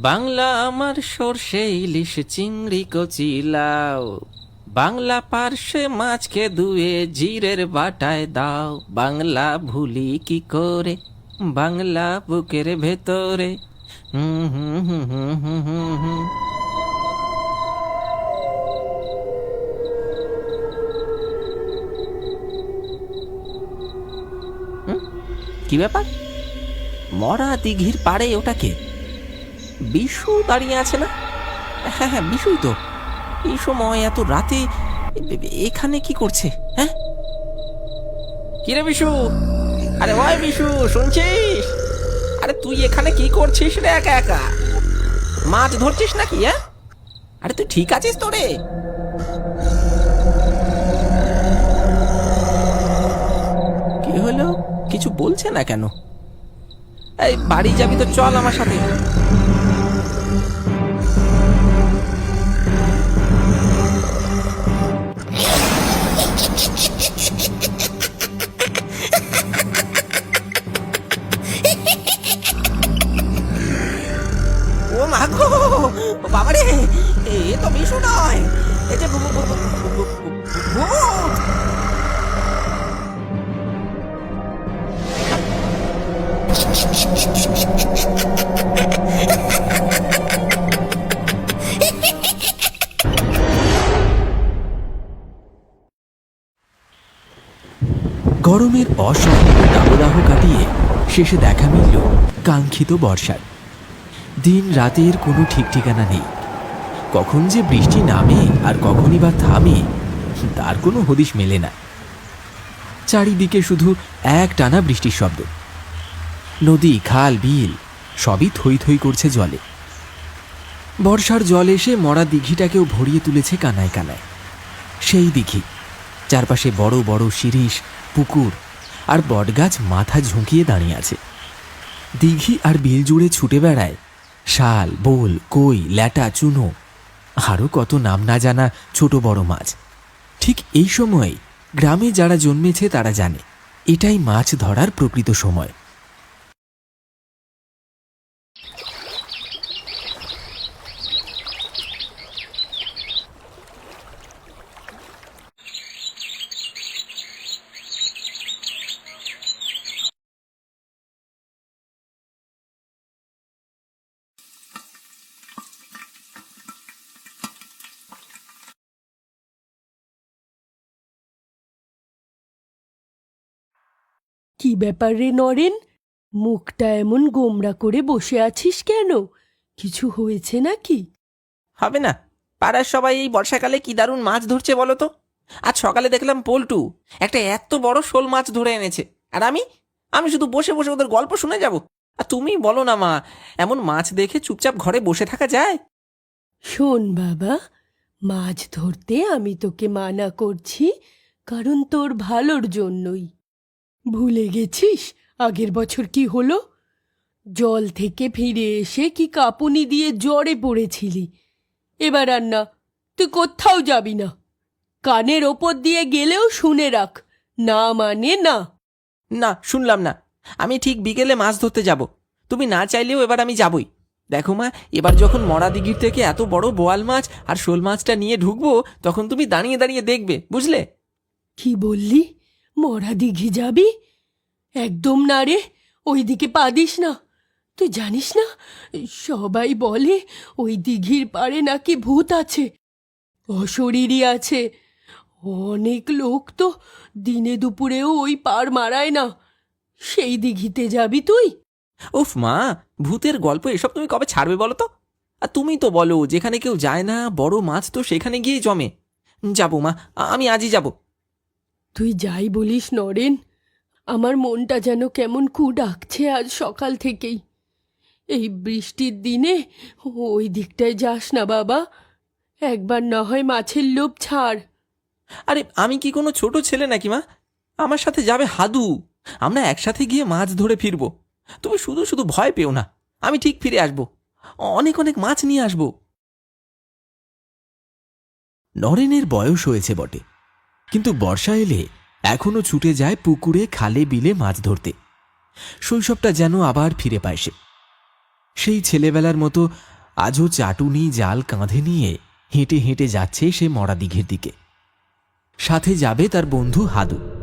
বাংলা আমার সর্ষে, ইলিশ, চিংড়ি, কচি লাও বাংলা পার্শ্বে মাছকে ধুয়ে জিরের বাটায় দাও। বাংলা ভুলি কি করে? বাংলা বুকের ভেতরে। হুম হুম হুম হুম হুম হুম। হুম? কি ব্যাপার? মরা দিঘির পাড়ে ওটাকে? বিশু দাঁড়িয়ে আছে না? হ্যাঁ হ্যাঁ বিশুই তো। এই সময়, এত রাতে এখানে কি করছে হ্যাঁ? কিরে বিশু? আরে, ওই বিশু, শুনছিস? আরে, তুই এখানে কি করছিস রে একা একা? মাছ ধরছিস নাকি হ্যাঁ? আরে, তুই ঠিক আছিস তো রে? কি হলো? কিছু বলছে না কেন? এই, বাড়ি যাবি তো চল আমার সাথে। বাবা এ তো বিশু নয়। এ যে গরমের অসহনীয় দাবদাহ কাটিয়ে শেষে দেখা মিলল কাঙ্ক্ষিত বর্ষার। দিন রাতের কোনো ঠিক ঠিকানা নেই। কখন যে বৃষ্টি নামে আর কখনই বা থামে, তার কোনো হদিশ মেলে না। চারিদিকে শুধু এক টানা বৃষ্টির শব্দ। নদী, খাল, বিল, সবই থই থই করছে জলে। বর্ষার জল এসে মরা দিঘিটাকেও ভরিয়ে তুলেছে কানায় কানায়। সেই দিঘি, চারপাশে বড় বড় শিরিষ, পুকুর আর বটগাছ মাথা ঝুঁকিয়ে দাঁড়িয়ে আছে। দিঘি আর বিল জুড়ে ছুটে বেড়ায় শাল, বোল, কই, ল্যাটা, চুনো আরও কত নাম না জানা ছোট বড় মাছ। ঠিক এই সময় গ্রামে যারা জন্মেছে তারা জানে, এটাই মাছ ধরার প্রকৃত সময়। কি ব্যাপার রে নরেন? মুখটা এমন গোমরা করে বসে আছিস কেন? কিছু হয়েছে নাকি? হবে না। পাড়ার সবাই এই বর্ষাকালে কি দারুণ মাছ ধরছে বলো তো? আজ সকালে দেখলাম পল্টু একটা এত বড় শোল মাছ ধরে এনেছে। আর আমি? আমি শুধু বসে বসে ওদের গল্প শুনে যাব। আর তুমি বলো না মা এমন মাছ দেখে চুপচাপ ঘরে বসে থাকা যায়? শোন বাবা মাছ ধরতে আমি তোকে মানা করছি কারণ তোর ভালোর জন্যই। ভুলে গেছিস? আগের বছর কি হলো? জল থেকে ফিরে এসে কি কাঁপুনি দিয়ে জ্বরে পড়েছিলি? এবার আর না তুই কোথাও যাবি না। কানের ওপর দিয়ে গেলেও শুনে রাখ না মানে না। না শুনলাম না। আমি ঠিক বিকেলে মাছ ধরতে যাব। তুমি না চাইলেও এবার আমি যাবই। দেখো মা এবার যখন মরা দিঘির থেকে এত বড় বোয়াল মাছ আর শোল মাছটা নিয়ে ঢুকবো তখন তুমি দাঁড়িয়ে দাঁড়িয়ে দেখবে বুঝলে? কি বললি? মরা দিঘি যাবি? একদম না রে ওই দিকে পা দিস না। তুই জানিস না, সবাই বলে ওই দিঘির পাড়ে নাকি ভূত আছে, অশরীরই আছে। অনেক লোক তো দিনে দুপুরেও ওই পার মারায় না। সেই দিঘিতে যাবি তুই? ওফ মা, ভূতের গল্প এসব তুমি কবে ছাড়বে বলো তো? আর তুমি তো বলো, যেখানে কেউ যায় না, বড় মাছ তো সেখানে গিয়ে জমে। যাব মা, আমি আজই যাব। তুই যাই বলিস নরেন আমার মনটা যেন কেমন কু ডাকছে আজ সকাল থেকেই। এই বৃষ্টির দিনে ওই দিকটায় যাস না বাবা একবার না হয় মাছের লোভ ছাড়। আরে আমি কি কোনো ছোট ছেলে নাকি মা? আমার সাথে যাবে হাদু। আমরা একসাথে গিয়ে মাছ ধরে ফিরবো। তুমি শুধু শুধু ভয় পেও না আমি ঠিক ফিরে আসব। অনেক অনেক মাছ নিয়ে আসব। নরেনের বয়স হয়েছে বটে। কিন্তু বর্ষা এলে এখনও ছুটে যায় পুকুরে খালে বিলে মাছ ধরতে। শৈশবটা যেন আবার ফিরে পায় সে। সেই ছেলেবেলার মতো আজও চাটুনি জাল কাঁধে নিয়ে হেঁটে হেঁটে যাচ্ছে সে মরা দিঘির দিকে। সাথে যাবে তার বন্ধু হাদু।